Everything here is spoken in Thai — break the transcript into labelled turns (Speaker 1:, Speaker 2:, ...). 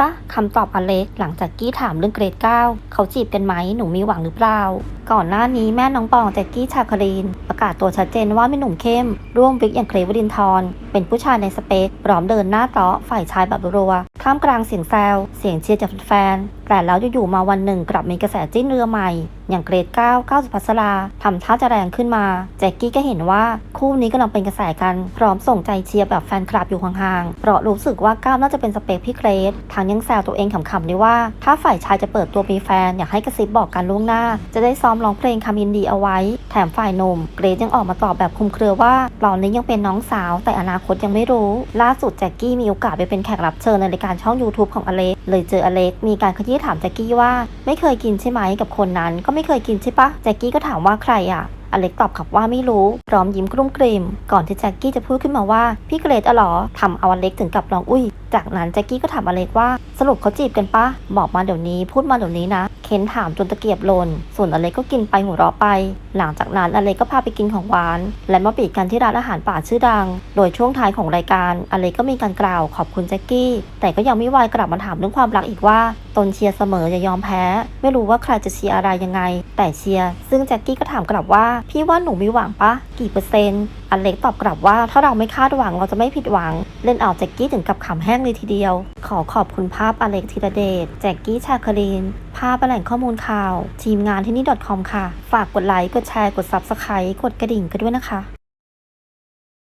Speaker 1: ตะคำตอบอเล็กหลังจากกี้ถามเรื่องเกรดเก้าเขาจีบกันไหมหนูมีหวังหรือเปล่า ก่อนหน้านี้แม่น้องปองแจ็กกี้ชาคลีน ประกาศตัวชัดเจนว่าไม่หนุ่มเข้ม ร่วมวิกอย่างเคลวดินทร์เป็นผู้ชายในสเปคพร้อมเดินหน้าเตาะฝ่ายชายแบบรัวท่ามกลางเสียงแซวเสียงเชียร์จากแฟนแต่แล้วอยู่ๆมาวันหนึ่งกลับมีกระแสจิ้นเรือใหม่ อย่างเกรด9 9สุภัสราทำท่าจะแรงขึ้นมา แจ็กกี้ก็เห็นว่าคู่นี้กำลังเป็นกระแสกันพร้อมส่งใจเชียร์แบบแฟนคลับอยู่ห่างๆเพราะรู้สึกว่าก้าวน่าจะเป็นสเปคพี่เกรดทางยังแซวตัวเองขำๆด้วยว่า ถ้าฝ่ายชายจะเปิดตัวมีแฟนอยากให้กระซิบบอกกันล่วงหน้า จะได้ซ้อมร้องเพลงคำยินดีเอาไว้ แถมฝ่ายหนุ่มเกรดยังออกมาตอบแบบคุมเครือว่าตอนนี้ยังเป็นน้องสาวแต่อนาคตยังไม่รู้ ล่าสุดแจ็กกี้มีโอกาสไปเป็นแขกรับเชิญในรายการช่อง YouTube ของอเล็กเลยเจออเล็กมีการขยี้ถามแจ็กกี้ว่า ไม่เคยกินใช่ไหมกับคนนั้นก็ไม่เคยกินใช่ปะแจ็กกี้ก็ถามว่าใครอะอเล็กตอบขับว่าไม่รู้พร้อมยิ้มกลุ้มกลิ่มก่อนที่แจ็กกี้จะพูดขึ้นมาว่าพี่เกรดอะหรอทำเอาอเล็กถึงกับร้องอุ้ย จากนั้นแจ็คกี้ก็ถามอเล็กว่าสรุปเขาจีบกันปะบอกมาเดี๋ยวนี้พูดมาเดี๋ยวนี้นะ เค้นถามจนตะเกียบหล่นส่วนอเล็กก็กินไปหัวเราะไป หลังจากนั้นอเล็กก็พาไปกินของหวาน และมาปีกกันที่ร้านอาหารป่าชื่อดัง โดยช่วงท้ายของรายการอเล็กก็มีการกล่าวขอบคุณแจ็คกี้ แต่ก็ยังไม่วายกลับมาถามเรื่องความรักอีกว่า ตนเชียร์เสมออย่ายอมแพ้ ไม่รู้ว่าใครจะเชียร์อะไรยังไง แต่เชียร์ซึ่งแจ็คกี้ก็ถามกลับว่า พี่ว่าหนูมีหวังปะกี่เปอร์เซ็นต์ อเล็กตอบกลับว่าถ้าเราไม่คาดหวังเราจะไม่ผิดหวัง เล่นเอาแจ็กกี้ถึงกับขำแห้งเลยทีเดียว ขอขอบคุณภาพอเล็กธีรเดชแจ็กกี้ชาคลีนภาพแหล่งข้อมูลข่าว ทีมงานที่นี่ .com ค่ะ ฝากกดไลค์กดแชร์กด Subscribe กดกระดิ่งกันด้วยนะคะ